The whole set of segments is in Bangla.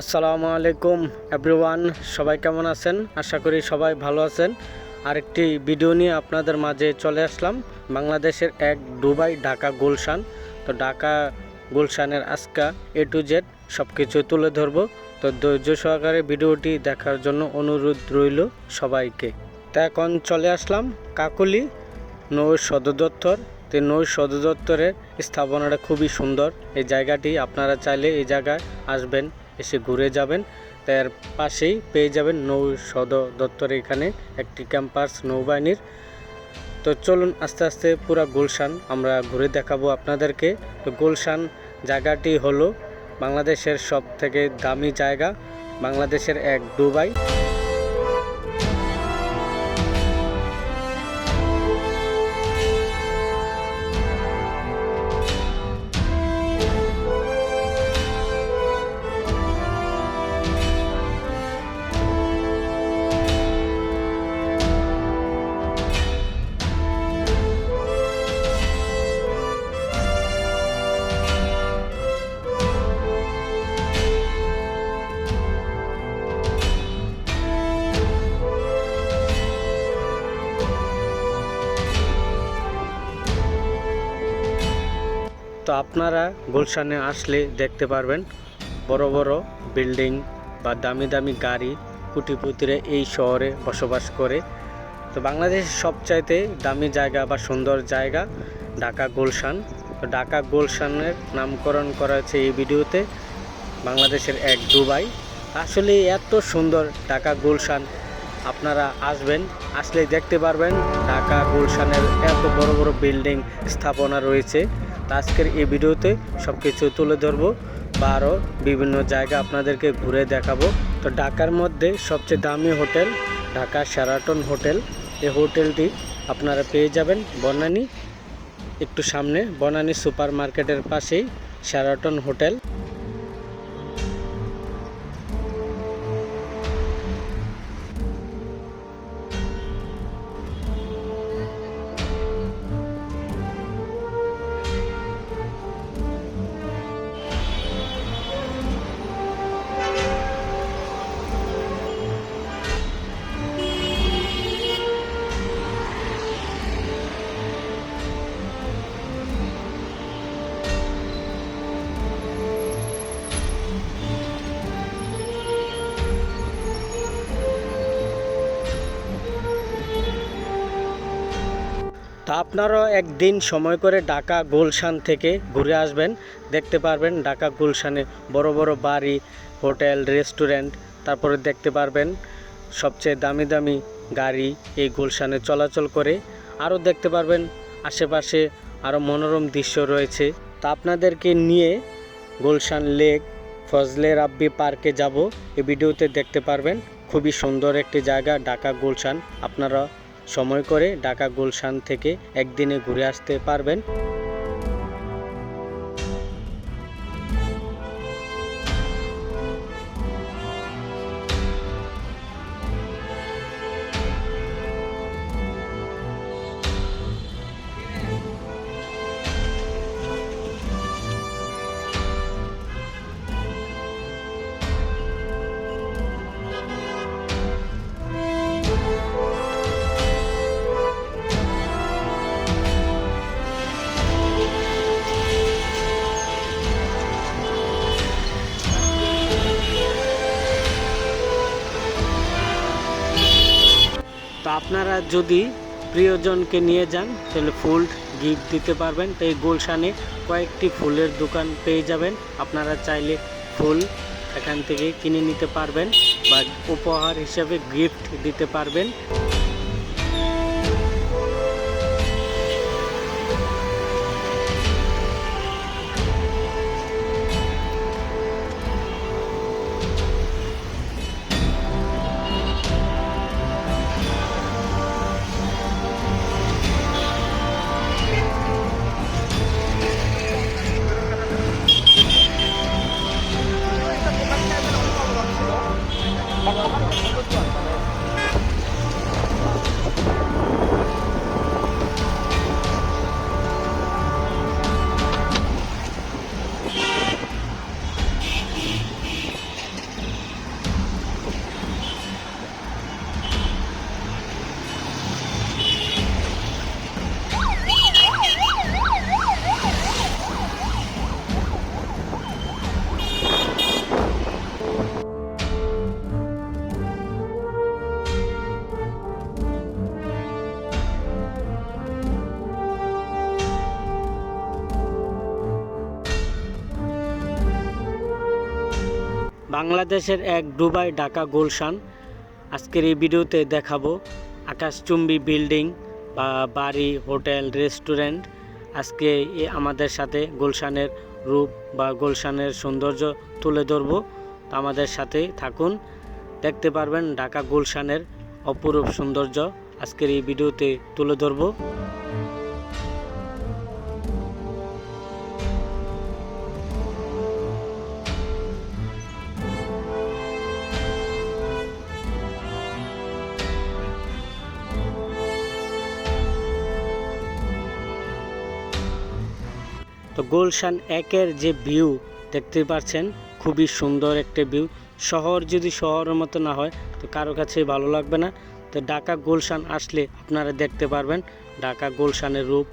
আসসালামু আলাইকুম এভরিওয়ান সবাই কেমন আছেন? আশা করি সবাই ভালো আছেন। আরেকটি ভিডিও নিয়ে আপনাদের মাঝে চলে আসলাম। বাংলাদেশের এক দুবাই ঢাকা গুলশান। তো ঢাকা গুলশানের আজকা এ টু জেড সব কিছু তুলে ধরবো। তো ধৈর্য সহকারে ভিডিওটি দেখার জন্য অনুরোধ রইল সবাইকে। তো এখন চলে আসলাম কাকলি নৌ সদর দপ্তর। তো নৌ সদর দপ্তরের স্থাপনাটা খুবই সুন্দর। এই জায়গাটি আপনারা চাইলে এই জায়গায় আসবেন। এসে ঘুরে যাবেন। তার পাশেই পেয়ে যাবেন নৌ সদর দপ্তর এখানে, একটি ক্যাম্পাস নৌবাহিনীর। তো চলুন আস্তে আস্তে পুরা গুলশান আমরা ঘুরে দেখাবো আপনাদেরকে। তো গুলশান জায়গাটি হলো বাংলাদেশের সব থেকে দামি জায়গা, বাংলাদেশের এক দুবাই। আপনারা গুলশানে আসলে দেখতে পারবেন বড় বড় বিল্ডিং বা দামি দামি গাড়ি কুটিপুতিরে এই শহরে বসবাস করে। তো বাংলাদেশের সবচাইতে দামি জায়গা বা সুন্দর জায়গা ঢাকা গুলশান। তো ঢাকা গুলশানের নামকরণ করা হয়েছে এই ভিডিওতে বাংলাদেশের এক দুবাই। আসলে এত সুন্দর ঢাকা গুলশান, আপনারা আসবেন আসলে দেখতে পারবেন ঢাকা গুলশানের এত বড় বড় বিল্ডিং স্থাপনা রয়েছে। আজকের এই ভিডিওতে সব কিছু তুলে ধরবো। বা আরও বিভিন্ন জায়গা আপনাদেরকে ঘুরে দেখাবো। তো ঢাকার মধ্যে সবচেয়ে দামি হোটেল ঢাকা শ্যারাটন হোটেল। এই হোটেলটি আপনারা পেয়ে যাবেন বনানী, একটু সামনে বনানী সুপার মার্কেটের পাশেই শ্যারাটন হোটেল। আপনারাও একদিন সময় করে ঢাকা গুলশান থেকে ঘুরে আসবেন। দেখতে পারবেন ঢাকা গুলশানে বড় বড় বাড়ি, হোটেল, রেস্টুরেন্ট, তারপরে দেখতে পারবেন সবচেয়ে দামি দামি গাড়ি এই গুলশানে চলাচল করে। আরও দেখতে পারবেন আশেপাশে আরও মনোরম দৃশ্য রয়েছে। তা আপনাদেরকে নিয়ে গুলশান লেক, ফজলে রাব্বি পার্কে যাব। এই ভিডিওতে দেখতে পারবেন খুবই সুন্দর একটি জায়গা, ঢাকা গুলশান। আপনারা সময় করে ঢাকা গুলশান থেকে একদিনে ঘুরে আসতে পারবেন। আপনারা যদি প্রিয়জনকে নিয়ে যান, তাহলে ফুল গিফট দিতে পারবেন। তো এই গুলশানে কয়েকটি ফুলের দোকান পেয়ে যাবেন। আপনারা চাইলে ফুল এখান থেকে কিনে নিতে পারবেন বা উপহার হিসাবে গিফট দিতে পারবেন। বাংলাদেশের এক ডুবাই ঢাকা গুলশান। আজকের এই ভিডিওতে দেখাবো আকাশচুম্বী বিল্ডিং বা বাড়ি, হোটেল, রেস্টুরেন্ট। আজকে আমাদের সাথে গুলশানের রূপ বা গুলশানের সৌন্দর্য তুলে ধরবো। তো আমাদের সাথেই থাকুন। দেখতে পারবেন ঢাকা গুলশানের অপরূপ সৌন্দর্য। আজকের এই ভিডিওতে তুলে ধরবো। গুলশান একের যে ভিউ, দেখতে পাচ্ছেন, খুবই সুন্দর একটা ভিউ। শহর যদি শহরের মতো না হয়, তো কারও কাছেই ভালো লাগবে না। তো ঢাকা গুলশান আসলে আপনারা দেখতে পারবেন, ঢাকা গুলশানের রূপ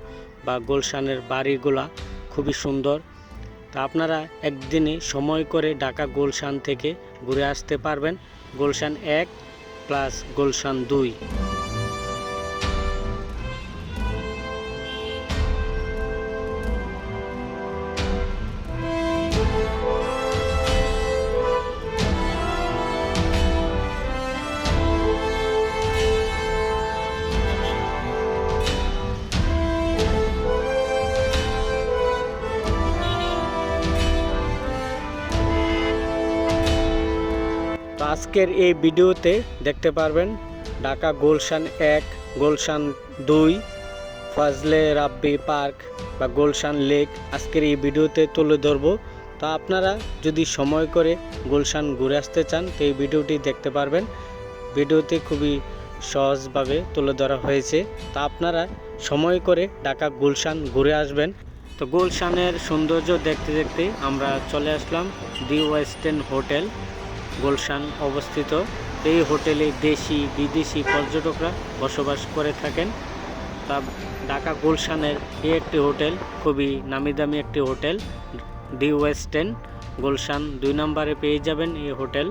বা গুলশানের বাড়িগুলা খুবই সুন্দর। তো আপনারা একদিনে সময় করে ঢাকা গুলশান থেকে ঘুরে আসতে পারবেন। গুলশান এক প্লাস গুলশান দুই। আজকের এই ভিডিওতে দেখতে পারবেন ঢাকা গুলশান এক, গুলশান দুই, ফজলে রাব্বি পার্ক বা গুলশান লেক। আজকের এই ভিডিওতে তুলে ধরবো। তো আপনারা যদি সময় করে গুলশান ঘুরে আসতে চান, তো এই ভিডিওটি দেখতে পারবেন। ভিডিওতে খুবই সহজভাবে তুলে ধরা হয়েছে। তা আপনারা সময় করে ঢাকা গুলশান ঘুরে আসবেন। তো গুলশানের সৌন্দর্য দেখতে দেখতে আমরা চলে আসলাম দি ওয়েস্টার্ন হোটেল। গুলশান অবস্থিত। এই হোটেলে দেশি, বিদেশি পর্যটকরা বসবাস করে থাকেন। তা ঢাকা গুলশানের এই একটি হোটেল, খুবই নামি দামি একটি হোটেল দি ওয়েস্টেন গুলশান দুই নম্বরে পেয়ে যাবেন এই হোটেল।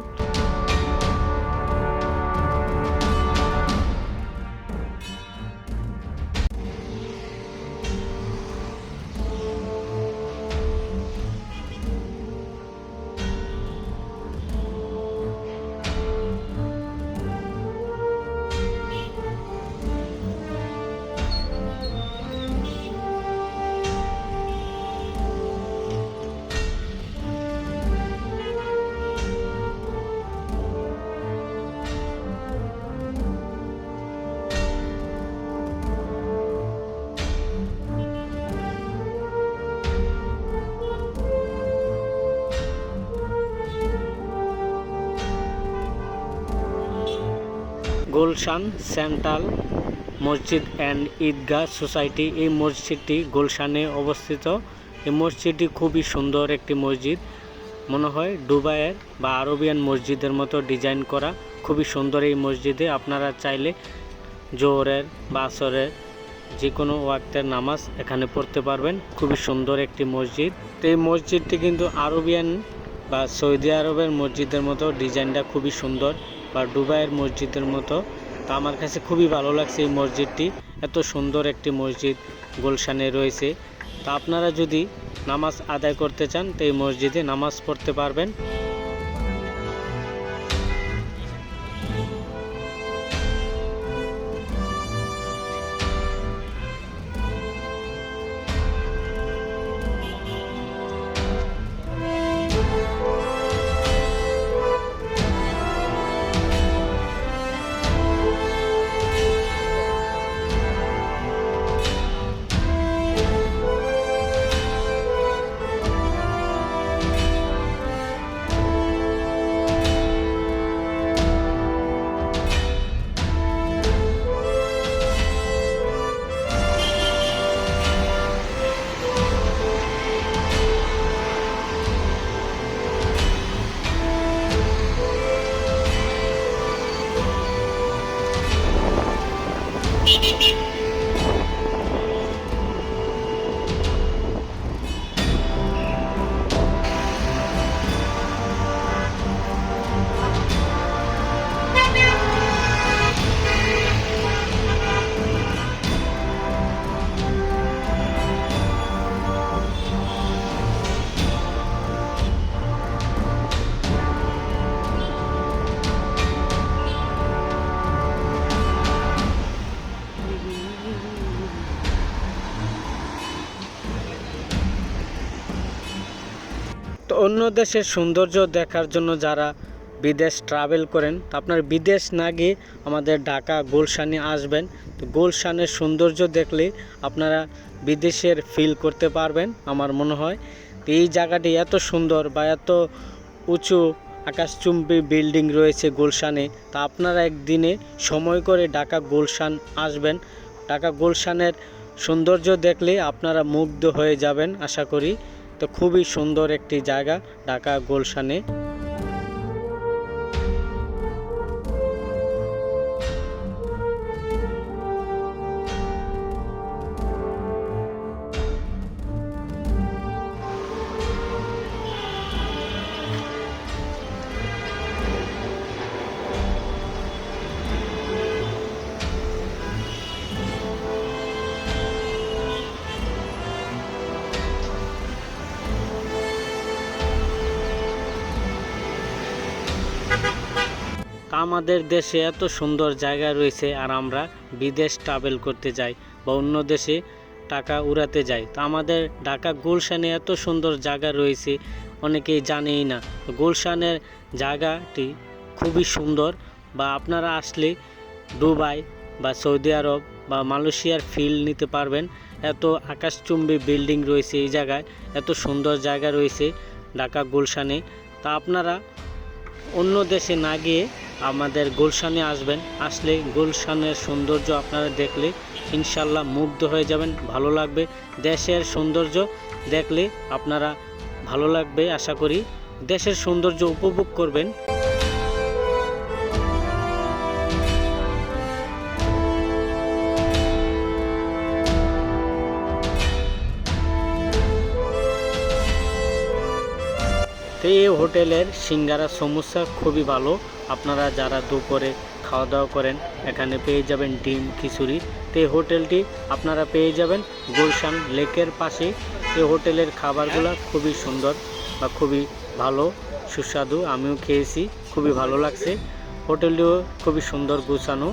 গুলশান সেন্ট্রাল মসজিদ অ্যান্ড ঈদগাহ সোসাইটি। এই মসজিদটি গুলশানে অবস্থিত। এই মসজিদটি খুবই সুন্দর একটি মসজিদ। মনে হয় দুবাইয়ের বা আরবিয়ান মসজিদের মতো ডিজাইন করা। খুবই সুন্দর এই মসজিদে। আপনারা চাইলে জোহরের বা আসরের যে কোনো ওয়াক্তের নামাজ এখানে পড়তে পারবেন। খুবই সুন্দর একটি মসজিদ। তো এই মসজিদটি কিন্তু আরবিয়ান বা সৌদি আরবের মসজিদের মতো ডিজাইনটা খুবই সুন্দর। বা ডুবাইয়ের মসজিদের মতো। তা আমার কাছে খুবই ভালো লাগছে এই মসজিদটি। এত সুন্দর একটি মসজিদ গুলশানে রয়েছে। তা আপনারা যদি নামাজ আদায় করতে চান, তো এই মসজিদে নামাজ পড়তে পারবেন। অন্য দেশের সৌন্দর্য দেখার জন্য যারা বিদেশ ট্রাভেল করেন, তো আপনার বিদেশ না গিয়ে আমাদের ঢাকা, গুলশানে আসবেন। তো গুলশানের সৌন্দর্য দেখলে আপনারা বিদেশের ফিল করতে পারবেন, আমার মনে হয়। তো এই জায়গাটি এত সুন্দর বা এত উঁচু আকাশচুম্বী বিল্ডিং রয়েছে গুলশানে, তা আপনারা একদিনে সময় করে ঢাকা, গুলশান আসবেন। ঢাকা, গুলশানের সৌন্দর্য দেখলে আপনারা মুগ্ধ হয়ে যাবেন, আশা করি। তো খুবই সুন্দর একটি জায়গা ঢাকা গুলশানে। আমাদের দেশে এত সুন্দর জায়গা রয়েছে আর আমরা বিদেশ ট্রাভেল করতে যাই বা অন্য দেশে টাকা উড়াতে যাই। তো আমাদের ঢাকা গুলশানে এত সুন্দর জায়গা রয়েছে, অনেকেই জানেই না। গুলশানের জায়গাটি খুবই সুন্দর বা আপনারা আসলে দুবাই বা সৌদি আরব বা মালয়েশিয়ার ফিল নিতে পারবেন। এত আকাশচুম্বী বিল্ডিং রয়েছে এই জায়গায়, এত সুন্দর জায়গা রয়েছে ঢাকা গুলশানে। তা আপনারা অন্য দেশে না গিয়ে আমাদের গুলশানে আসবেন। আসলে গুলশানের সৌন্দর্য আপনারা দেখলে ইনশাল্লাহ মুগ্ধ হয়ে যাবেন, ভালো লাগবে। দেশের সৌন্দর্য দেখলে আপনারা ভালো লাগবে, আশা করি। দেশের সৌন্দর্য উপভোগ করবেন। তো এই হোটেলের সিঙ্গারা সমস্যা খুবই ভালো। আপনারা যারা দুপুরে খাওয়া দাওয়া করেন, এখানে পেয়ে যাবেন ডিম, খিচুড়ি। তো এই হোটেলটি আপনারা পেয়ে যাবেন গুলশান লেকের পাশে। এই হোটেলের খাবারগুলো খুবই সুন্দর বা খুবই ভালো, সুস্বাদু। আমিও খেয়েছি, খুবই ভালো লাগছে। হোটেলটিও খুবই সুন্দর গুছানো।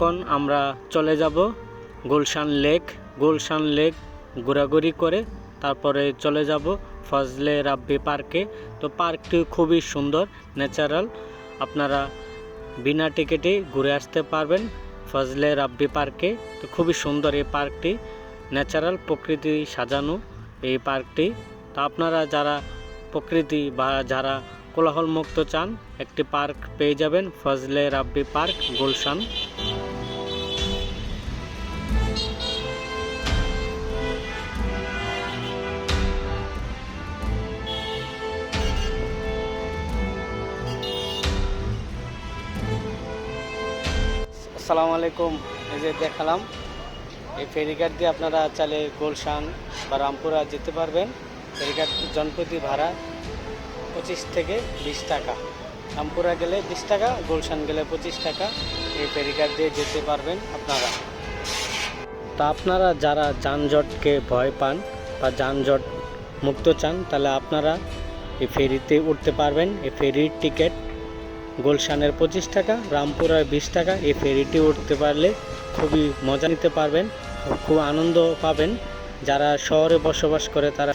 এখন আমরা চলে যাব গুলশান লেক। গুলশান লেক ঘোরাঘুরি করে তারপরে চলে যাব ফজলে রাব্বি পার্কে। তো পার্কটি খুবই সুন্দর, ন্যাচারাল। আপনারা বিনা টিকিটে ঘুরে আসতে পারবেন ফজলে রাব্বি পার্কে। তো খুবই সুন্দর এই পার্কটি, ন্যাচারাল প্রকৃতি সাজানো এই পার্কটি। তো আপনারা যারা প্রকৃতি বা যারা কোলাহলমুক্ত চান, একটি পার্ক পেয়ে যাবেন ফজলে রাব্বি পার্ক, গুলশান। আসসালামু আলাইকুম। এই যে দেখালাম, এই ফেরিঘাট দিয়ে আপনারা চাইলে গোলশান বা রামপুরা যেতে পারবেন। ফেরিঘাট জনপ্রতি ভাড়া পঁচিশ থেকে বিশ টাকা। রামপুরা গেলে বিশ টাকা, গুলশান গেলে পঁচিশ টাকা। এই ফেরিঘাট দিয়ে যেতে পারবেন আপনারা। তা আপনারা যারা যানজটকে ভয় পান বা যানজট মুক্ত চান, তাহলে আপনারা এই ফেরিতে উঠতে পারবেন। এই ফেরির টিকিট গুলশানের পঁচিশ টাকা, রামপুরার বিশ টাকা, এই ফেরিটি উঠতে পারলে খুবই মজা নিতে পারবেন, খুব আনন্দ পাবেন। যারা শহরে বসবাস করে তারা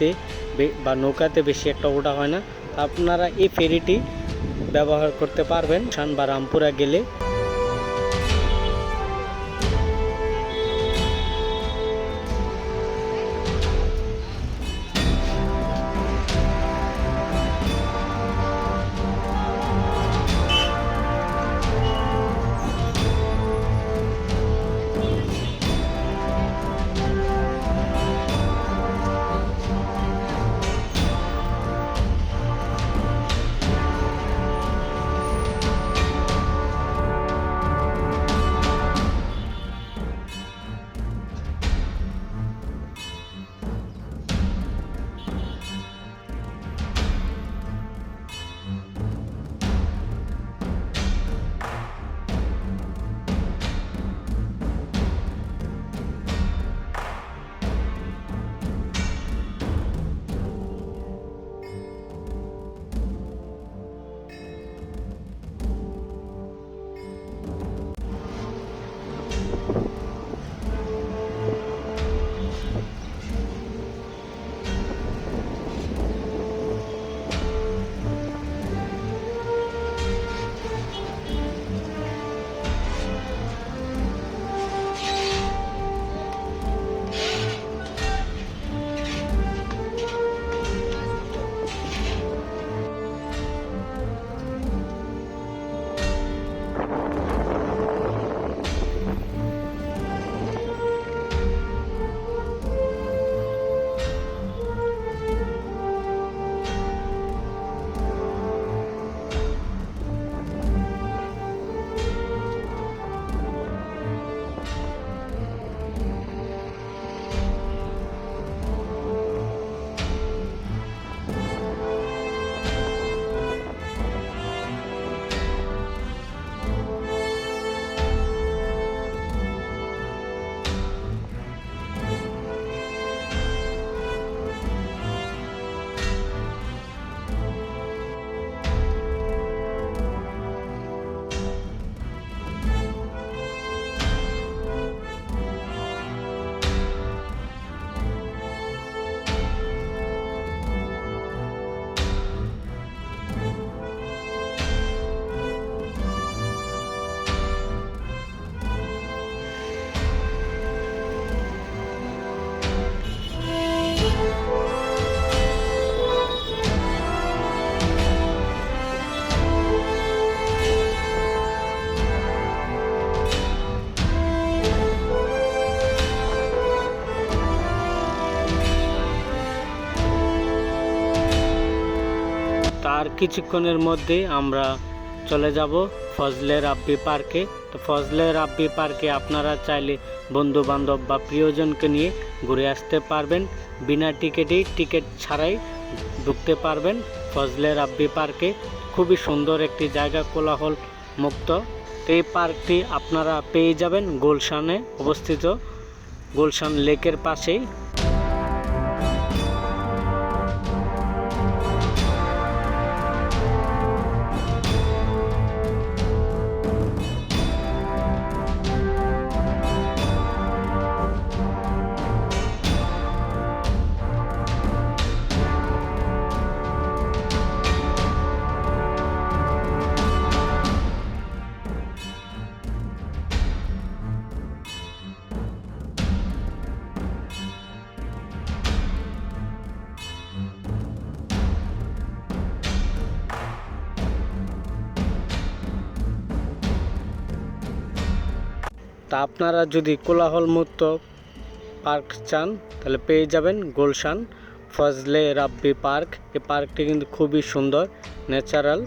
বে- নৌকাতে বেশি একটা ওঠা হয় না। আপনারা এই ফেরিটি ব্যবহার করতে পারবেন শান বা রামপুরা গেলে। কিছুক্ষণের মধ্যে আমরা চলে যাব ফজলে রাব্বি পার্কে। তো ফজলে রাব্বি পার্কে আপনারা চাইলে বন্ধু বান্ধব বা প্রিয়জনকে নিয়ে ঘুরে আসতে পারবেন। বিনা টিকিটেই টিকিট ছাড়াই ঢুকতে পারবেন ফজলে রাব্বি পার্কে। খুবই সুন্দর একটি জায়গা কোলাহল মুক্ত এই পার্কটি আপনারা পেয়ে যাবেন গুলশানে অবস্থিত। গুলশান লেকের পাশেই। তা আপনারা যদি কোলাহলমুক্ত পার্ক চান, তাহলে পেয়ে যাবেন গুলশান ফজলে রাব্বি পার্ক। এই পার্কটি কিন্তু খুবই সুন্দর, ন্যাচারাল।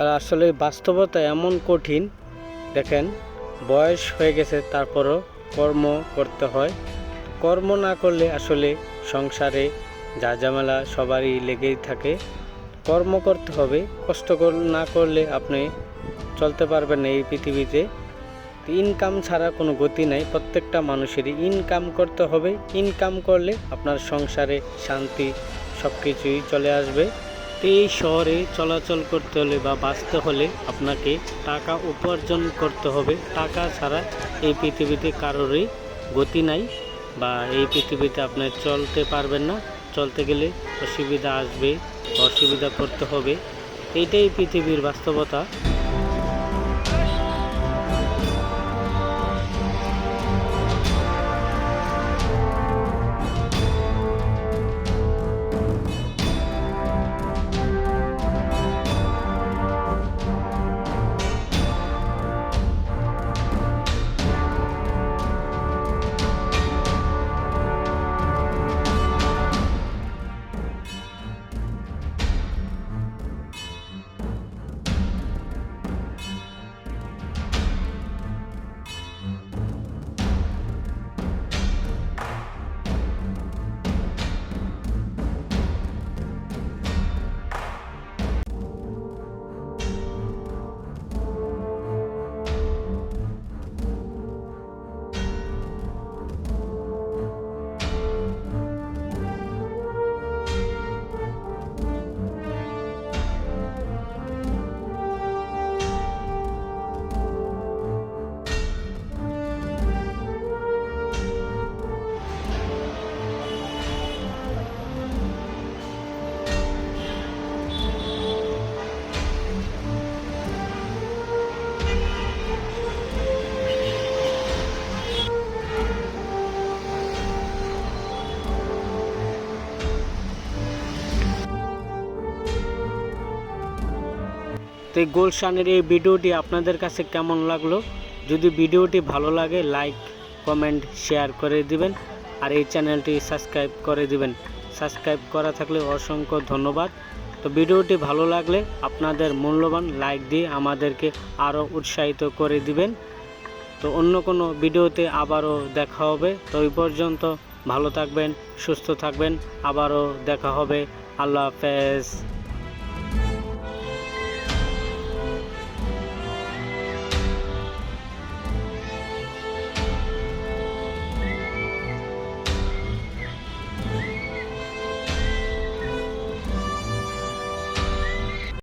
তারা আসলে বাস্তবতা এমন কঠিন, দেখেন, বয়স হয়ে গেছে, তারপরও কর্ম করতে হয়। কর্ম না করলে আসলে সংসারে যা ঝামেলা সবারই লেগেই থাকে। কর্ম করতে হবে, কষ্ট না করলে আপনি চলতে পারবেন এই পৃথিবীতে। ইনকাম ছাড়া কোনো গতি নাই, প্রত্যেকটা মানুষেরই ইনকাম করতে হবে। ইনকাম করলে আপনার সংসারে শান্তি সব কিছুই চলে আসবে। এই শহরে চলাচল করতে হলে বা বাঁচতে হলে আপনাকে টাকা উপার্জন করতে হবে। টাকা ছাড়া এই পৃথিবীতে কারোরই গতি নাই বা এই পৃথিবীতে আপনি চলতে পারবেন না। চলতে গেলে অসুবিধা আসবে, অসুবিধা করতে হবে। এটাই পৃথিবীর বাস্তবতা। তো এই গুলশানের এই ভিডিওটি আপনাদের কাছে কেমন লাগল? যদি ভিডিওটি ভালো লাগে লাইক কমেন্ট শেয়ার করে দিবেন আর এই চ্যানেলটি সাবস্ক্রাইব করে দিবেন। সাবস্ক্রাইব করা থাকলে অসংখ্য ধন্যবাদ। তো ভিডিওটি ভালো লাগলে আপনাদের মূল্যবান লাইক দিয়ে আমাদেরকে আরও উৎসাহিত করে দিবেন। তো অন্য কোনো ভিডিওতে আবারও দেখা হবে। তো ওই পর্যন্ত ভালো থাকবেন, সুস্থ থাকবেন। আবারও দেখা হবে। আল্লাহ হাফেজ।